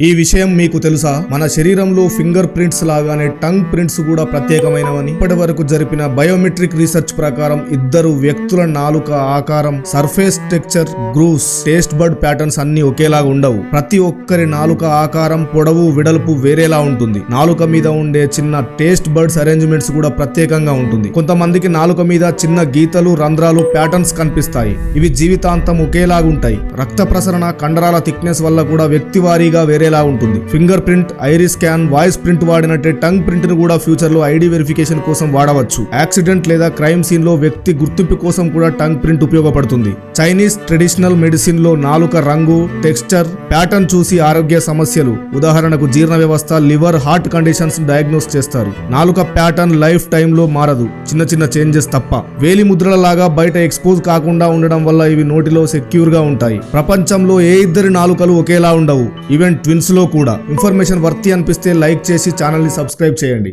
ఈ విషయం మీకు తెలుసా? మన శరీరంలో ఫింగర్ ప్రింట్స్ లాగానే టంగ్ ప్రింట్స్ కూడా ప్రత్యేకమైనవని. ఇప్పటి వరకు జరిపిన బయోమెట్రిక్ రీసెర్చ్ ప్రకారం ఇద్దరు వ్యక్తుల నాలుక ఆకారం surface texture grooves taste bud patterns అన్ని ఒకేలాగా ఉండవు. ప్రతి ఒక్కరి నాలుక ఆకారం పొడవు వెడల్పు వేరేలా ఉంటుంది. నాలుక మీద ఉండే చిన్న టేస్ట్ బర్డ్స్ అరేంజ్మెంట్స్ కూడా ప్రత్యేకంగా ఉంటుంది. కొంతమందికి నాలుక మీద చిన్న గీతలు రంధ్రాలు ప్యాటర్న్స్ కనిపిస్తాయి. ఇవి జీవితాంతం ఒకేలాగుంటాయి. రక్త ప్రసరణ కండరాల థిక్నెస్ వల్ల కూడా వ్యక్తి వారీగా వేరేలా ఉంటుంది. Finger print iris scan voice print వాడినట్టే tongue ప్రింట్ను కూడా ఫ్యూచర్లో ఐడి వెరిఫికేషన్ కోసం వాడవచ్చు. యాక్సిడెంట్ లేదా క్రైమ్ సీన్లో వ్యక్తి గుర్తింపు కోసం కూడా టంగ్ ప్రింట్ ఉపయోగపడుతుంది. చైనీస్ ట్రెడిషనల్ మెడిసిన్లో నాలుక రంగు టెక్స్చర్ ప్యాటర్న్ చూసి ఆరోగ్య సమస్యలు. ఉదాహరణకు జీర్ణ వ్యవస్థ లివర్ హార్ట్ కండిషన్స్ డయాగ్నోస్ చేస్తారు. నాలుక ప్యాటర్న్ లైఫ్ టైమ్లో మారదు. చిన్న చిన్న చేంజెస్ తప్ప. వేలి ముద్రల లాగా బయట ఎక్స్పోజ్ కాకుండా ఉండడం వల్ల ఇవి నోటిలో సెక్యూర్గా ఉంటాయి. ప్రపంచంలో ఏ ఇద్దరి నాలుకలు ఒకేలా ఉండవు. ఈవెన్ ట్విన్స్లో కూడా. ఇన్ఫర్మేషన్ వర్తి అనిపిస్తే లైక్ చేసి ఛానల్ని సబ్స్క్రైబ్ చేయండి.